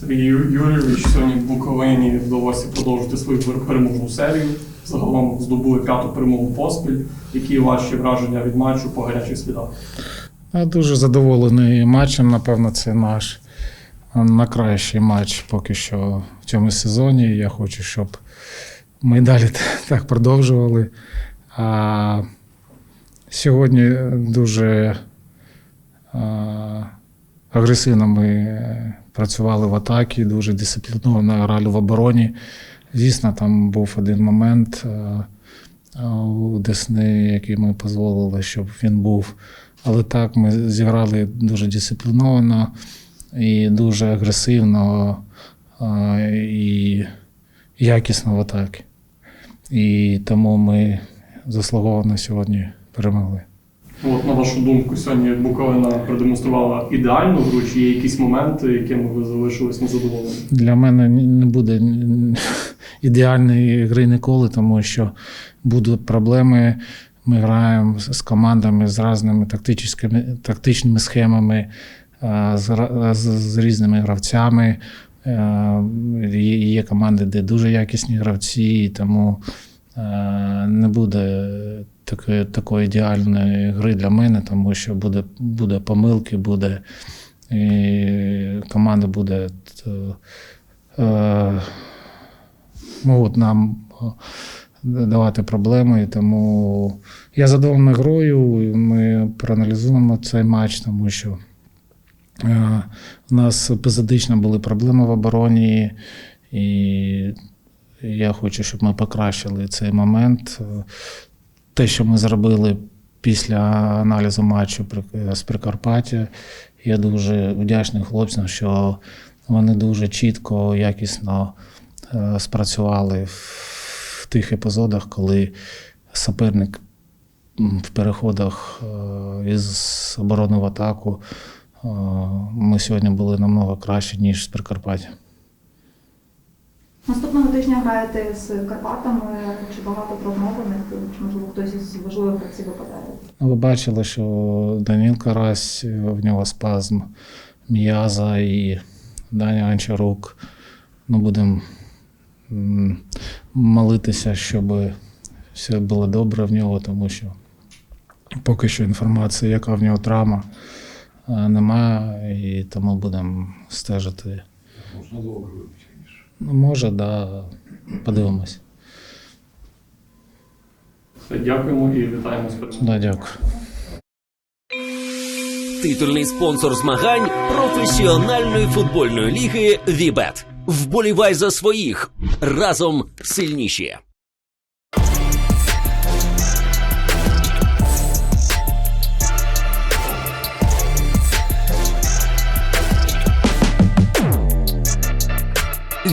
Сергій Юрійович сьогодні в Буковині вдалося продовжити свою переможну серію. Загалом здобули п'яту перемогу поспіль. Які ваші враження від матчу по гарячих слідах? Я дуже задоволений матчем. Напевно, це наш найкращий матч поки що в цьому сезоні. Я хочу, щоб ми далі так продовжували. А сьогодні дуже агресивно ми працювали в атакі, дуже дисципліновано грали в обороні. Звісно, там був один момент а, а, у Десни, який ми дозволили, щоб він був. Але так, ми зіграли дуже дисципліновано і дуже агресивно і якісно в атакі. І тому ми заслуговано сьогодні перемогли. От, на вашу думку, сьогодні Буковина продемонструвала ідеальну гру, чи є якісь моменти, якими ви залишились незадоволені? Для мене не буде ідеальної гри ніколи, тому що будуть проблеми. Ми граємо з командами з різними тактичними, тактичними схемами, е, з, з, з різними гравцями. Е, Є, команди, де дуже якісні гравці, тому не буде такої, такої ідеальної гри для мене, тому що буде, буде помилки, буде і команда буде т- е, ну, от нам е, давати проблеми. Тому я задоволений грою. Ми проаналізуємо цей матч, тому що е, у нас епізодично були проблеми в обороні, і я хочу, щоб ми покращили цей момент. Те, що ми зробили після аналізу матчу з Прикарпаття, я дуже вдячний хлопцям, що вони дуже чітко, якісно е, спрацювали в тих епізодах, коли суперник в переходах е, із оборони в атаку. е, Ми сьогодні були намного краще, ніж з Прикарпаття. Наступного тижня граєте з Карпатами. Чи багато прогнозованих, чи можливо хтось із важливих гравців випадає? Ну, Ви бачили, що Даніл Карась, в нього спазм м'яза і Даня Анчарук. Ну, будемо молитися, щоб все було добре в нього, тому що поки що інформації, яка в нього травма, е, немає, і тому будемо стежити. Можна довго випустити. Ну, може, да, подивимось. Все, Дякуємо і вітаємо з перемогою. Да, дякую. Титульний спонсор змагань професіональної футбольної ліги Вібет. Вболівай за своїх разом сильніші.